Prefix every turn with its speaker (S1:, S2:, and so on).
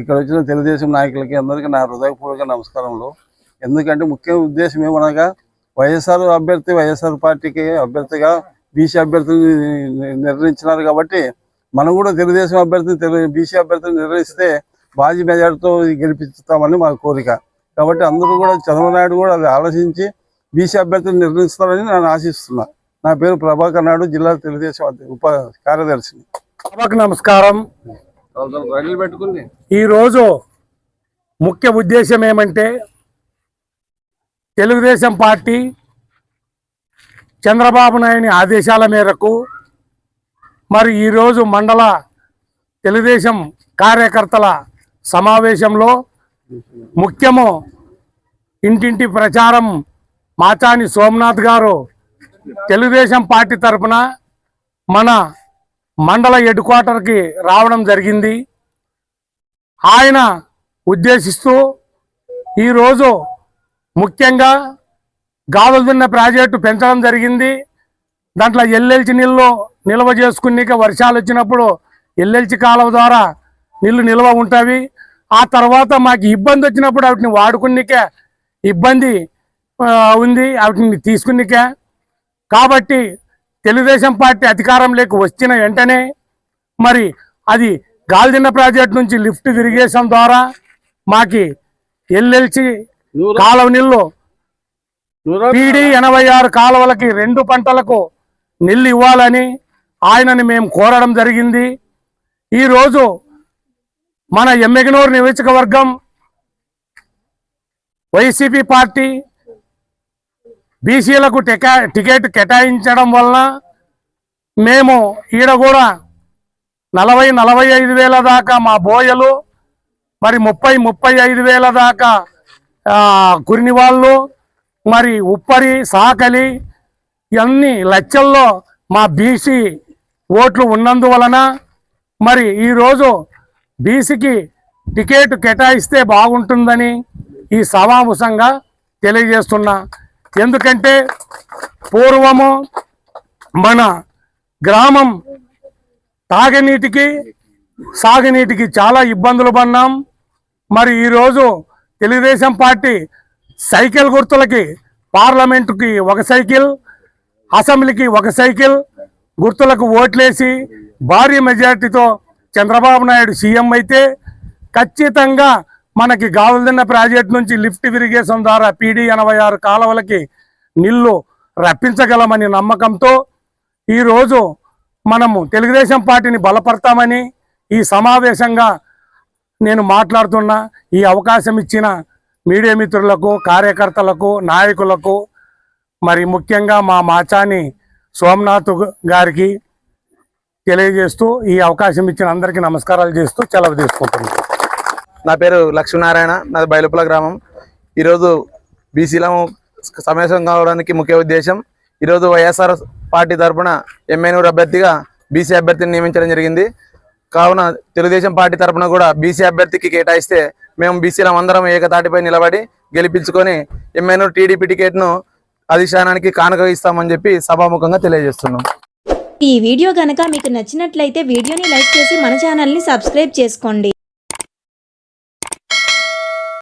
S1: ఇక్కడ వచ్చిన తెలుగుదేశం నాయకులకి అందరికీ నా హృదయపూర్వక నమస్కారములు. ఎందుకంటే ముఖ్య ఉద్దేశం ఏమనగా వైఎస్ఆర్ అభ్యర్థి వైఎస్ఆర్ పార్టీకి అభ్యర్థిగా బీసీ అభ్యర్థిని నిర్ణయించినారు కాబట్టి మనం కూడా తెలుగుదేశం అభ్యర్థిని తెలుగు బీసీ అభ్యర్థిని నిర్ణయిస్తే బాజీ మెజార్టీతో గెలిపిస్తామని మా కోరిక. కాబట్టి అందరూ కూడా చంద్రబాబు నాయుడు కూడా అది ఆలోచించి బీసీ అభ్యర్థిని నిర్ణయిస్తారని నేను ఆశిస్తున్నా. నా పేరు ప్రభాకర్ నాయుడు జిల్లా తెలుగుదేశం ఉప కార్యదర్శిని.
S2: నమస్కారం. ఈరోజు ముఖ్య ఉద్దేశం ఏమంటే తెలుగుదేశం పార్టీ చంద్రబాబు నాయుని ఆదేశాల మేరకు మరి ఈరోజు మండల తెలుగుదేశం కార్యకర్తల సమావేశంలో ముఖ్యము ఇంటింటి ప్రచారం మాచాని సోమనాథ్ గారు తెలుగుదేశం పార్టీ తరపున మన మండల హెడ్ క్వార్టర్కి రావడం జరిగింది. ఆయన ఉద్దేశిస్తూ ఈరోజు ముఖ్యంగా గావల్దున్న ప్రాజెక్టు పెంచడం జరిగింది. దాంట్లో ఎల్ఎల్చి నీళ్ళు నిల్వ చేసుకునేక వర్షాలు వచ్చినప్పుడు ఎల్ఎల్చి కాలువ ద్వారా నీళ్ళు నిల్వ ఉంటాయి. ఆ తర్వాత మాకు ఇబ్బంది వచ్చినప్పుడు వాటిని వాడుకునేకే ఇబ్బంది ఉంది. వాటిని తీసుకునేకే. కాబట్టి తెలుగుదేశం పార్టీ అధికారంలోకి వచ్చిన వెంటనే మరి అది గాల్దిన్న ప్రాజెక్ట్ నుంచి లిఫ్ట్ ఇరిగేషన్ ద్వారా మాకి ఎల్ఎల్సి కాలువ నీళ్ళు పీడి ఎనభై ఆరు కాలువలకి రెండు పంటలకు నీళ్ళు ఇవ్వాలని ఆయనని మేము కోరడం జరిగింది. ఈరోజు మన ఎమ్మెగనూరు నియోజకవర్గం వైసీపీ పార్టీ బీసీలకు టికా టికెట్ కేటాయించడం వలన మేము ఈడ కూడా నలభై నలభై ఐదు వేల దాకా మా బోయలు మరి ముప్పై ముప్పై ఐదు వేల దాకా కురిని వాళ్ళు మరి ఉప్పరి సాకలి ఇవన్నీ లచ్చల్లో మా బీసీ ఓట్లు ఉన్నందువలన మరి ఈరోజు బీసీకి టికెట్ కేటాయిస్తే బాగుంటుందని ఈ సమావేశంగా తెలియజేస్తున్నా. ఎందుకంటే పూర్వము మన గ్రామం తాగనీటికి సాగునీటికి చాలా ఇబ్బందులు పడినాం మరి ఈరోజు తెలుగుదేశం పార్టీ సైకిల్ గుర్తులకి పార్లమెంటుకి ఒక సైకిల్ అసెంబ్లీకి ఒక సైకిల్ గుర్తులకు ఓట్లేసి భారీ మెజార్టీతో చంద్రబాబు నాయుడు సీఎం అయితే ఖచ్చితంగా మనకి గావల్దిన్న ప్రాజెక్ట్ నుంచి లిఫ్ట్ ఇరిగేషన్ ద్వారా పీడీ ఎనభై ఆరు కాలువలకి నీళ్ళు రప్పించగలమని నమ్మకంతో ఈరోజు మనము తెలుగుదేశం పార్టీని బలపడతామని ఈ సమావేశంగా నేను మాట్లాడుతున్నా. ఈ అవకాశం ఇచ్చిన మీడియా మిత్రులకు కార్యకర్తలకు నాయకులకు మరి ముఖ్యంగా మా మాచాని సోమనాథ్ గారికి తెలియజేస్తూ ఈ అవకాశం ఇచ్చిన అందరికీ నమస్కారాలు చేస్తూ సెలవు తీసుకుంటున్నాను.
S3: నా పేరు లక్ష్మీనారాయణ నాది బయలుపుల గ్రామం. ఈరోజు బీసీలము సమావేశం కావడానికి ముఖ్య ఉద్దేశం ఈరోజు వైఎస్ఆర్ పార్టీ తరఫున ఎమ్మెన్యూర్ అభ్యర్థిగా బీసీ అభ్యర్థిని నియమించడం జరిగింది. కావున తెలుగుదేశం పార్టీ తరఫున కూడా బీసీ అభ్యర్థికి కేటాయిస్తే మేము బీసీలం అందరం ఏకతాటిపై నిలబడి గెలిపించుకొని ఎమ్మెన్యూర్ టీడీపీ టికెట్ను అధిష్టానానికి కానుక ఇస్తామని చెప్పి సభాముఖంగా తెలియజేస్తున్నాం.
S4: ఈ వీడియో కనుక మీకు నచ్చినట్లయితే వీడియోని లైక్ చేసి మన ఛానల్ని సబ్స్క్రైబ్ చేసుకోండి.